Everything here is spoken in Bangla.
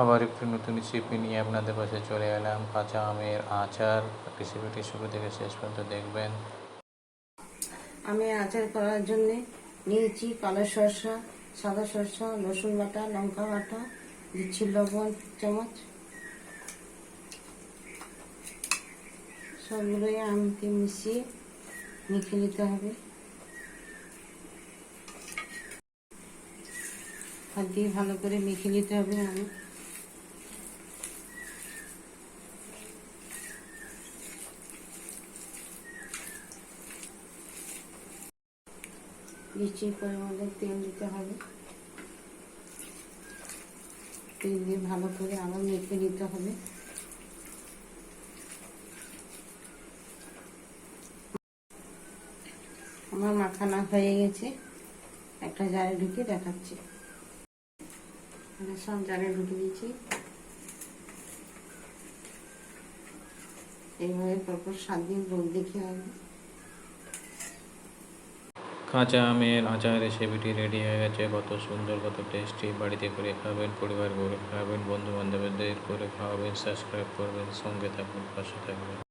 আবার একটু নতুন রেসিপি নিয়ে আপনাদের পাশে চলে এলাম। কাঁচা আমের আচার। রেসিপিটি শুরু থেকে শেষ পর্যন্ত দেখবেন। আমি আচার করার জন্য নিয়েছি কালো সরষা, সাদা সরষা, রসুন বাটা, লঙ্কা বাটা, দিচ্ছি লবণ, চামচ। সবগুলোই আমকে মিশিয়ে মেখে নিতে হবে। হাত দিয়ে ভালো করে মেখে নিতে হবে আমি নিশ্চয়ই পরিমাণে তেল দিতে হবে। তেল দিয়ে ভালো করে আবার মেখে নিতে হবে। আমার মাখানা হয়ে গেছে। একটা জারে ঢুকে দেখাচ্ছি। সব জারে ঢুকে দিয়েছি। এইভাবে পরপর সাত দিন রোদ দেখে হবে। কাঁচা আমের আচার রেসিপিটি রেডি হয়ে গেছে। কত সুন্দর, কত টেস্টি বাড়িতে করে খাবেন, পরিবার করে খাবেন বন্ধু বান্ধবদের করে খাওয়াবেন সাবস্ক্রাইব করবেন, সঙ্গে থাকবেন পাশে থাকবেন।